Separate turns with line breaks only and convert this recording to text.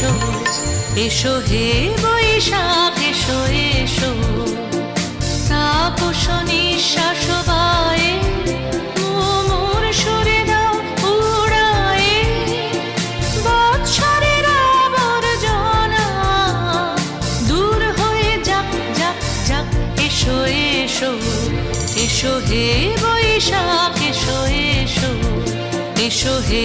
এসো এসো হে বৈশাখ, এসো এসো। তাপস নিঃশ্বাস বায়ে মোর দূর হয়ে যাক যাক যাক, এসো হে বৈশাখ, এসো এসো। এসো হে